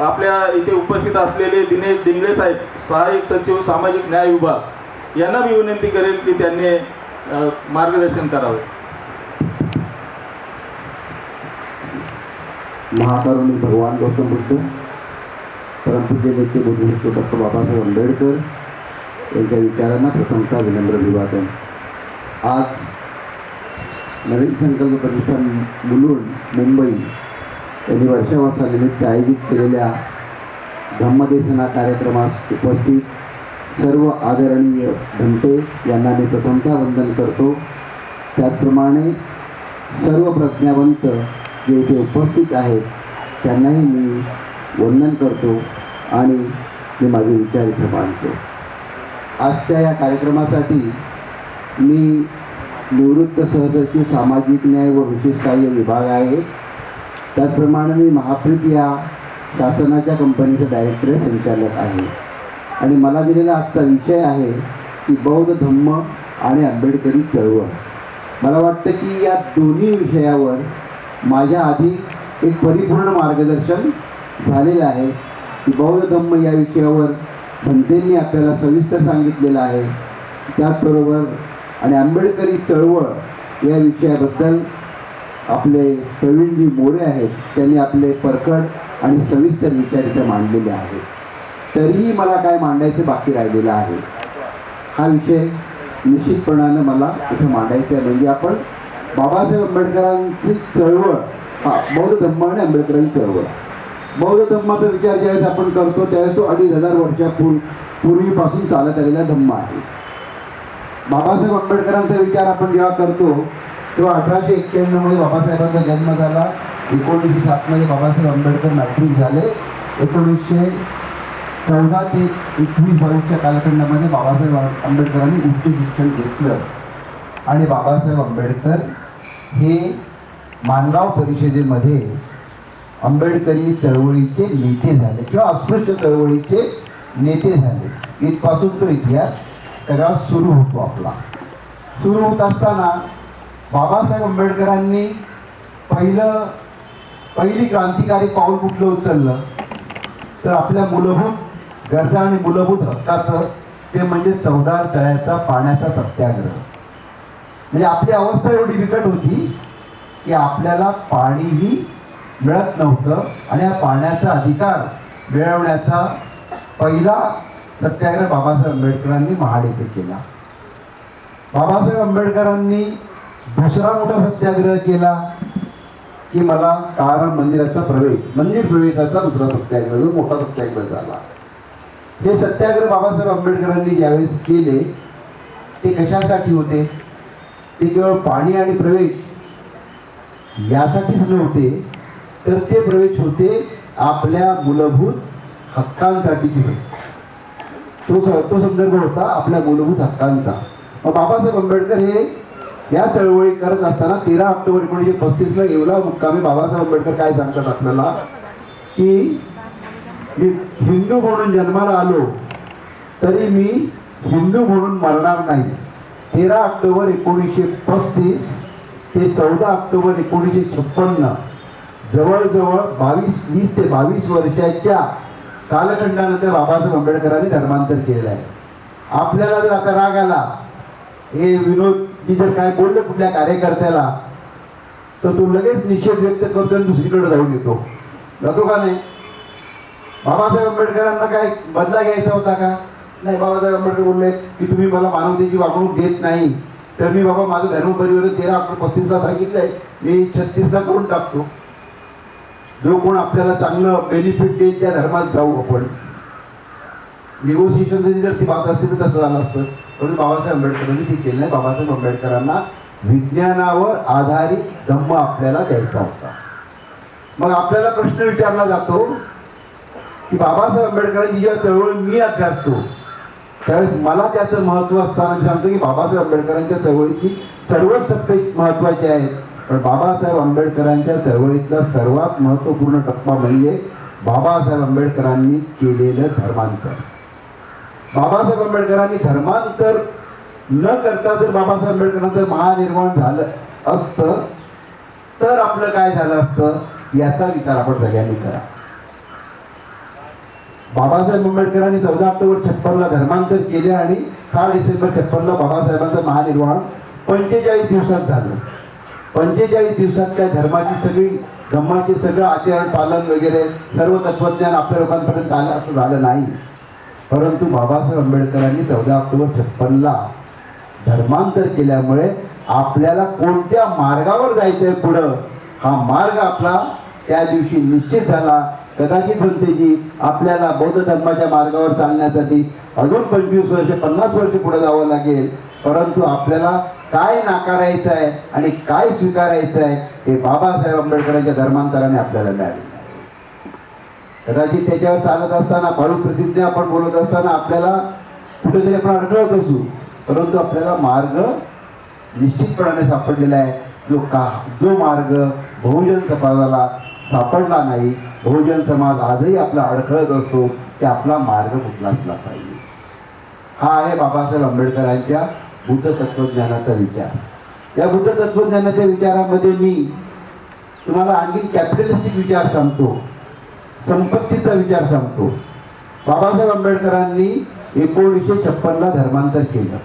आपल्या इथे उपस्थित असलेले दिनेश डिंगळे साहेब सहाय्यक सचिव सामाजिक न्याय विभाग यांना मी विनंती करेन की त्यांनी मार्गदर्शन करावे. महाकारुणी भगवान गौतम बुद्ध परमपूज्य नेते बुद्धिस्ट डॉक्टर बाबासाहेब आंबेडकर यांच्या विचारांना प्रथमता विनम्र अभिवादन. आज नवीन संकल्प प्रतिष्ठान मुलून मुंबई यांनी वर्षावासानिमित्त आयोजित केलेल्या धम्मदेसना कार्यक्रमास उपस्थित सर्व आदरणीय भंते यांना मी प्रथमतः वंदन करतो. त्याचप्रमाणे सर्व प्रज्ञावंत जे इथे उपस्थित आहेत त्यांनाही मी वंदन करतो आणि मी माझे विचार इथं मानतो आजच्या या कार्यक्रमासाठी मी निवृत्त सहसचिव सामाजिक न्याय व विशेष सहाय्य विभाग आहे. त्याचप्रमाणे मी महाप्रीत या शासनाच्या कंपनीचा डायरेक्टर संचालक आहे. आणि मला दिलेला आजचा विषय आहे की बौद्ध धम्म आणि आंबेडकरी चळवळ. मला वाटतं की या दोन्ही विषयावर माझ्या आधी एक परिपूर्ण मार्गदर्शन झालेलं आहे की बौद्ध धम्म या विषयावर भंतेंनी आपल्याला सविस्तर सांगितलेलं आहे. त्याचबरोबर आणि आंबेडकरी चळवळ या विषयाबद्दल आपले प्रवीणजी मोरे आहेत त्यांनी आपले परकड आणि सविस्तर विचार इथे मांडलेले आहेत. तरीही मला काय मांडायचं बाकी राहिलेलं आहे? हा विषय निश्चितपणानं मला इथं मांडायचं आहे. म्हणजे आपण बाबासाहेब आंबेडकरांची चळवळ हा बौद्ध धम्म आणि आंबेडकरांची चळवळ. बौद्ध धम्माचा विचार ज्यावेळेस आपण करतो त्यावेळेस तो अडीच हजार वर्षापूर् पूर्वीपासून चालत आलेला धम्म आहे. बाबासाहेब आंबेडकरांचा विचार आपण जेव्हा करतो तेव्हा अठराशे एक्क्याण्णवमध्ये बाबासाहेबांचा जन्म झाला. एकोणीसशे सातमध्ये बाबासाहेब आंबेडकर मॅट्रिक झाले. एकोणीसशे चौदा ते एकवीस बावीसच्या कालखंडामध्ये बाबासाहेब आंबेडकरांनी उच्च शिक्षण घेतलं. आणि बाबासाहेब आंबेडकर हे मानगाव परिषदेमध्ये आंबेडकरी चळवळीचे नेते झाले किंवा अस्पृश्य चळवळीचे नेते झाले. इथपासून तो इतिहास सगळा सुरू होतो आपला. सुरू होत असताना बाबासाहेब आंबेडकरांनी पहिलं पहिली क्रांतिकारी पाऊल कुठलं उचललं? तर आपल्या मूलभूत गरजा आणि मूलभूत हक्काचं ते म्हणजे चौदा तळ्याचा पाण्याचा सत्याग्रह. म्हणजे आपली अवस्था एवढी बिकट होती की आपल्याला पाणीही मिळत नव्हतं आणि या पाण्याचा अधिकार मिळवण्याचा पहिला सत्याग्रह बाबासाहेब आंबेडकरांनी महाड येथे केला. बाबासाहेब आंबेडकरांनी दुसरा मोठा सत्याग्रह केला की मला काळाराम मंदिराचा प्रवेश मंदिर प्रवेशाचा दुसरा सत्याग्रह जो मोठा सत्याग्रह झाला. हे सत्याग्रह बाबासाहेब आंबेडकरांनी ज्यावेळेस केले ते कशासाठी होते? ते केवळ पाणी आणि प्रवेश यासाठीच नव्हते तर ते प्रवेश होते आपल्या मूलभूत हक्कांसाठीचे. होते तो तो संदर्भ होता आपल्या मूलभूत हक्कांचा. मग बाबासाहेब आंबेडकर हे या चळवळी करत असताना तेरा ऑक्टोबर एकोणीसशे पस्तीसला येवला मुक्कामी बाबासाहेब आंबेडकर काय सांगतात आपल्याला? की मी हिंदू म्हणून जन्माला आलो तरी मी हिंदू म्हणून मरणार नाही. तेरा ऑक्टोबर एकोणीसशे पस्तीस ते चौदा ऑक्टोबर एकोणीसशे छप्पन्न जवळजवळ बावीस वीस ते बावीस वर्षाच्या कालखंडानंतर बाबासाहेब आंबेडकरांनी धर्मांतर केलेलं आहे. आपल्याला जर आता राग आला हे विनोद की जर काय बोललं कुठल्या कार्यकर्त्याला तर तो लगेच निषेध व्यक्त करतो आणि दुसरीकडे जाऊन येतो. जातो का नाही? बाबासाहेब आंबेडकरांना काय बदला घ्यायचा होता का? नाही बाबासाहेब आंबेडकर बोलले की तुम्ही मला मानवतेची वागणूक देत नाही. तर मी बाबा माझं धर्म परिवर्तन तेरा आपण पस्तीसला आहे मी छत्तीसला करून टाकतो. जो कोण आपल्याला चांगलं बेनिफिट देईल त्या धर्मात जाऊ आपण. निगोसिएशन जर ती बात असते तर तसं झालं असतं. म्हणून बाबासाहेब आंबेडकरांनी ते केलं नाही. बाबासाहेब आंबेडकरांना विज्ञानावर आधारित धम्म आपल्याला द्यायचा होता. मग आपल्याला प्रश्न विचारला जातो की बाबासाहेब आंबेडकरांची जेव्हा चळवळ मी अभ्यासतो त्यावेळेस मला त्याचं महत्त्व असताना मी सांगतो की बाबासाहेब आंबेडकरांच्या चळवळीची सर्वच टप्पे महत्त्वाचे आहेत. पण बाबासाहेब आंबेडकरांच्या चळवळीतला सर्वात महत्त्वपूर्ण टप्पा म्हणजे बाबासाहेब आंबेडकरांनी केलेलं धर्मांतर. बाबासाहेब आंबेडकरांनी धर्मांतर न करता जर बाबासाहेब आंबेडकरांचं महानिर्माण झालं असतं तर आपलं काय झालं असतं? याचा विचार आपण सगळ्यांनी करा. बाबासाहेब आंबेडकरांनी चौदा ऑक्टोबर छप्पनला धर्मांतर केले आणि सहा डिसेंबर छप्पनला बाबासाहेबांचं महानिर्वाण पंचेचाळीस दिवसात झालं. पंचेचाळीस दिवसात काय धर्माची सगळी धम्माचे सगळं आचरण पालन वगैरे सर्व तत्वज्ञान आपल्या लोकांपर्यंत आलं असं झालं नाही. परंतु बाबासाहेब आंबेडकरांनी चौदा ऑक्टोबर छप्पनला धर्मांतर केल्यामुळे आपल्याला कोणत्या मार्गावर जायचंय पुढं? हा मार्ग आपला त्या दिवशी निश्चित झाला. कदाचित म्हणतेजी आपल्याला बौद्ध धर्माच्या मार्गावर चालण्यासाठी अजून पंचवीस वर्ष पन्नास वर्ष पुढे जावं लागेल. परंतु आपल्याला काय नाकारायचं आहे आणि काय स्वीकारायचं आहे हे बाबासाहेब आंबेडकरांच्या धर्मांतराने आपल्याला मिळाले. कदाचित त्याच्यावर चालत असताना पाळू प्रतिज्ञा आपण बोलत असताना आपल्याला कुठेतरी आपण अडकळत असू. परंतु आपल्याला मार्ग निश्चितपणाने सापडलेला आहे. जो का जो मार्ग बहुजन समाजाला सापडला नाही बहुजन समाज आजही आपला अडखळत असतो की आपला मार्ग कुठला असला पाहिजे. हा आहे बाबासाहेब आंबेडकरांच्या बुद्ध तत्वज्ञानाचा विचार. या बुद्ध तत्वज्ञानाच्या विचारामध्ये मी तुम्हाला आणखी कॅपिटलिस्टिक विचार सांगतो. संपत्तीचा विचार सांगतो. बाबासाहेब आंबेडकरांनी एकोणीसशे छप्पनला धर्मांतर केलं.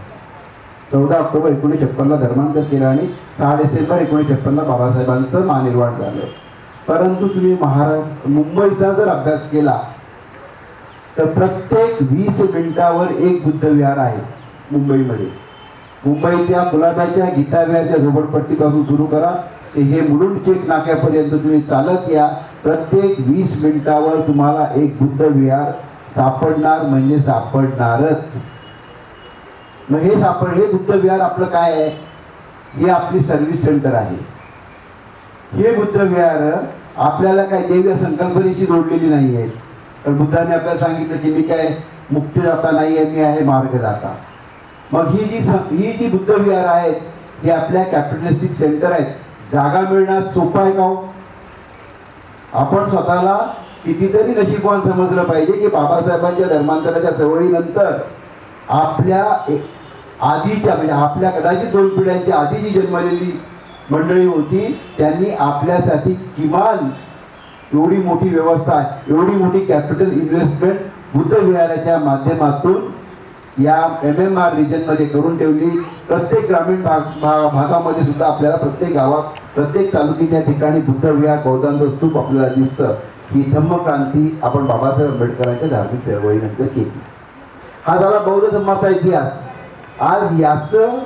चौदा ऑक्टोबर एकोणीसशे छप्पनला धर्मांतर केलं आणि सहा डिसेंबर एकोणीसशे छप्पनला बाबासाहेबांचं महानिर्वाण झालं. परंतु तुम्ही महाराष्ट्र मुंबईचा जर अभ्यास केला तर प्रत्येक वीस मिनिटावर एक बुद्धविहार आहे मुंबईमध्ये. मुंबईच्या गुलाबाच्या गीताविहारच्या झोपडपट्टीपासून सुरू करा हे मुलुंड चेक नाक्यापर्यंत तुम्ही चालत या. प्रत्येक वीस मिनिटावर तुम्हाला एक बुद्ध विहार सापडणार म्हणजे सापडणारच. मग हे सापड हे बुद्ध विहार आपलं काय आहे? हे आपली सर्व्हिस सेंटर आहे. हे बुद्ध विहार आपल्याला काय देव्य संकल्पनेशी जोडलेली नाही आहे तर बुद्धाने आपल्याला सांगितलं की मी काय मुक्तीदाता नाही आहे मी आहे मार्गदाता. मग ही जी ही जी बुद्ध विहार आहेत ही आपल्या कॅपिटलिस्टिक सेंटर आहेत. जागा मिळणं सोपं आहे का हो? आपण स्वतःला कितीतरी नशीबवान समजलं पाहिजे की बाबासाहेबांच्या धर्मांतराच्या चळवळीनंतर आपल्या आधीच्या म्हणजे आपल्या कदाचित दोन पिढ्यांची आधी जी जन्मलेली मंडळी होती त्यांनी आपल्यासाठी किमान एवढी मोठी व्यवस्था एवढी मोठी कॅपिटल इन्व्हेस्टमेंट बुद्धविहाराच्या माध्यमातून या एम एम आर रिजनमध्ये करून ठेवली. प्रत्येक ग्रामीण भाग भा- भागामध्ये सुद्धा आपल्याला प्रत्येक गावात प्रत्येक तालुक्याच्या ठिकाणी बुद्धविहार बौद्धांचं स्तूप आपल्याला दिसतं. ही धम्मक्रांती आपण बाबासाहेब आंबेडकरांच्या धार्मिक चळवळीनंतर केली. हा झाला बौद्ध धम्माचा इतिहास. आज याचं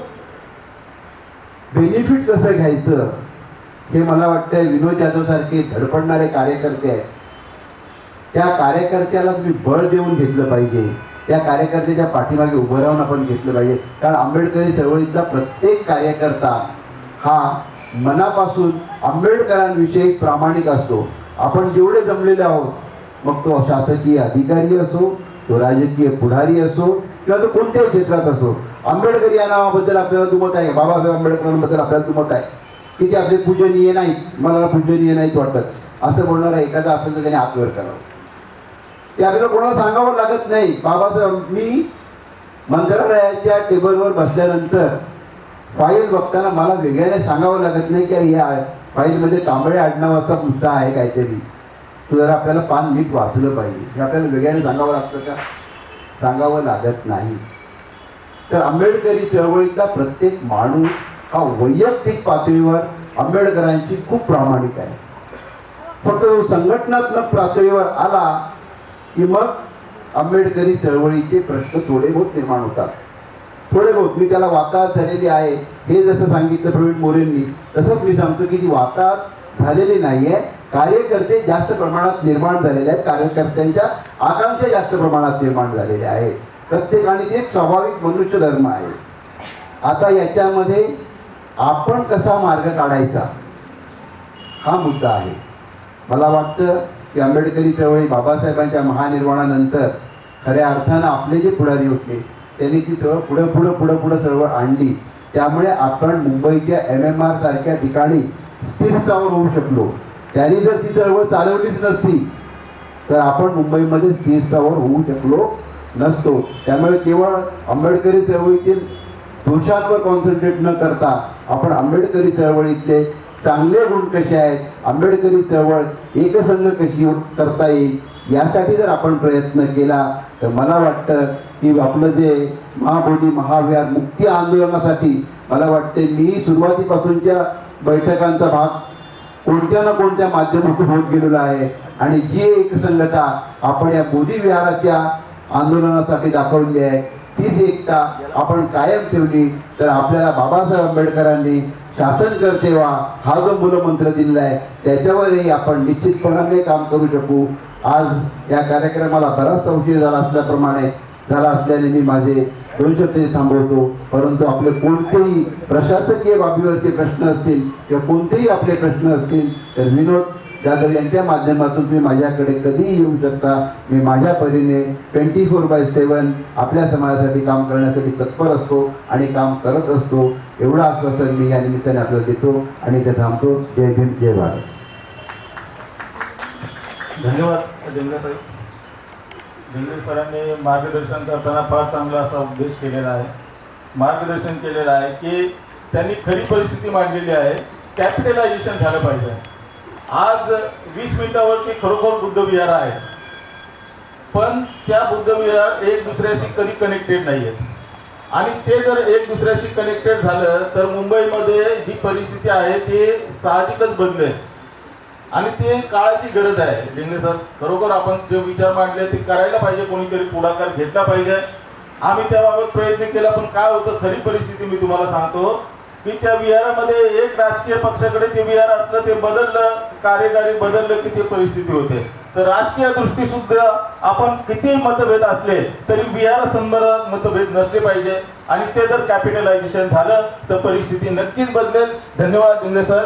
बेनिफिट कसं घ्यायचं? हे मला वाटतं विनोद जाधव सारखे धडपडणारे कार्यकर्ते आहेत. त्या कार्यकर्त्याला तुम्ही बळ देऊन घेतलं पाहिजे. या कार्यकर्त्याच्या पाठीमागे उभं राहून आपण घेतलं पाहिजे. कारण आंबेडकरी चळवळीतला प्रत्येक कार्यकर्ता हा मनापासून आंबेडकरांविषयी प्रामाणिक असतो. आपण जेवढे जमलेले आहोत मग तो शासकीय अधिकारी असो तो राजकीय पुढारी असो किंवा तो कोणत्याही क्षेत्रात असो आंबेडकर या नावाबद्दल आपल्याला दुमत आहे. बाबासाहेब आंबेडकरांबद्दल आपल्याला दुमत आहे. की ते आपले पूजनीय नाहीत मला पूजनीय नाहीत वाटत. असं बोलणारा एखादा असेल तर त्याने आत्मवर करावं. ते आपल्याला कोणाला सांगावं लागत नाही. बाबासाहेब मी मंत्रालयाच्या टेबलवर बसल्यानंतर फाईल बघताना मला वेगळ्याने सांगावं लागत नाही की अरे या फाईलमध्ये तांबडे आडनावाचा मुद्दा आहे काहीतरी. तो जरा आपल्याला पान नीट वाचलं पाहिजे. हे आपल्याला वेगळ्याने सांगावं लागतं का? सांगावं लागत नाही. तर आंबेडकरी चळवळीतला प्रत्येक माणूस हा वैयक्तिक पातळीवर आंबेडकरांची खूप प्रामाणिक आहे. फक्त तो संघटनात्मक पातळीवर आला की मग आंबेडकरी चळवळीचे प्रश्न थोडे बहुत निर्माण होतात. थोडे बहुत. मी त्याला वाताहत झालेली आहे. हे जसं सांगितलं प्रवीण मोरेंनी तसंच मी सांगतो की ती वाताहत झालेली नाही आहे कार्यकर्ते जास्त प्रमाणात निर्माण झालेले आहेत. कार्यकर्त्यांच्या आकांक्षा जास्त प्रमाणात निर्माण झालेल्या आहेत. प्रत्येकाने ते एक स्वाभाविक मनुष्य धर्म आहे. आता याच्यामध्ये आपण कसा मार्ग काढायचा? हा मुद्दा आहे. मला वाटतं की आंबेडकरी चळवळी बाबासाहेबांच्या महानिर्वाणानंतर खऱ्या अर्थानं आपले जे पुढारी होते त्यांनी ती चळवळ पुढं पुढं पुढं पुढं चळवळ आणली. त्यामुळे आपण मुंबईच्या एम एम आर सारख्या ठिकाणी स्थिर स्थावर होऊ शकलो. त्यांनी जर ती चळवळ चालवलीच नसती तर आपण मुंबईमध्ये स्थिर स्थावर होऊ शकलो नसतो. त्यामुळे केवळ आंबेडकरी चळवळीतील दोषांवर कॉन्सन्ट्रेट न करता आपण आंबेडकरी चळवळीतले चांगले गुण कसे आहेत आंबेडकरी चळवळ एकसंघ कशी करता येईल यासाठी जर आपण प्रयत्न केला तर मला वाटतं की आपलं जे महाबोधी महाविहार मुक्ती आंदोलनासाठी मला वाटते मी सुरुवातीपासूनच्या बैठकांचा भाग कोणत्या ना कोणत्या माध्यमातून होत गेलेला आहे. आणि जी एकसंघता आपण या बोधी विहाराच्या आंदोलनासाठी दाखवली आहे तीच एकता आपण कायम ठेवली तर आपल्याला बाबासाहेब आंबेडकरांनी शासन करते वा. हा जो मूलमंत्र दिलेला आहे त्याच्यावरही आपण निश्चितपणाने काम करू शकू. आज या कार्यक्रमाला बराचसा उशीर झाला असल्याप्रमाणे झाला असल्याने मी माझे दोन शब्द थांबवतो. परंतु आपले कोणतेही प्रशासकीय बाबीवरचे प्रश्न असतील किंवा कोणतेही आपले प्रश्न असतील तर विनोद जाधव यांच्या माध्यमातून तुम्ही माझ्याकडे कधीही येऊ शकता. मी माझ्या परीने ट्वेंटी फोर बाय सेवन आपल्या समाजासाठी काम करण्यासाठी तत्पर असतो आणि काम करत असतो. एवढं आश्वासन मी या निमित्ताने आपल्याला देतो आणि ते थांबतो. जय भीम जय भारत. धन्यवाद देंगरे साहेब सरांनी मार्गदर्शन करताना फार चांगला असा उद्देश केलेला आहे. मार्गदर्शन केलेलं आहे की त्यांनी खरी परिस्थिती मांडलेली आहे. कॅपिटलायझेशन झालं पाहिजे. आज वीस मिनिटावरती खरोखर बुद्धविहार आहे. पण त्या बुद्धविहार एक दुसऱ्याशी कधी कनेक्टेड नाही आहेत आणि ते जर एक दुसऱ्याशी कनेक्टेड झालं तर मुंबईमध्ये जी परिस्थिती आहे ती साहजिकच बदलेल. आणि ते काळाची गरज आहे. लिंगणे सर खरोखर आपण जे विचार मांडले ते करायला पाहिजे कोणीतरी पुढाकार घेतला पाहिजे. आम्ही त्याबाबत प्रयत्न केला पण काय होतं खरी परिस्थिती मी तुम्हाला सांगतो. की त्या विहारामध्ये एक राजकीय पक्षाकडे ते विहार असलं ते बदललं कार्यकारी बदललं की ते परिस्थिती होते. तर राजकीय दृष्टी सुद्धा आपण किती मतभेद असले तरी विहार संदर्भात मतभेद नसले पाहिजे. आणि ते जर कॅपिटलायझेशन झालं तर परिस्थिती नक्कीच बदलेल. धन्यवाद लिंगणे सर.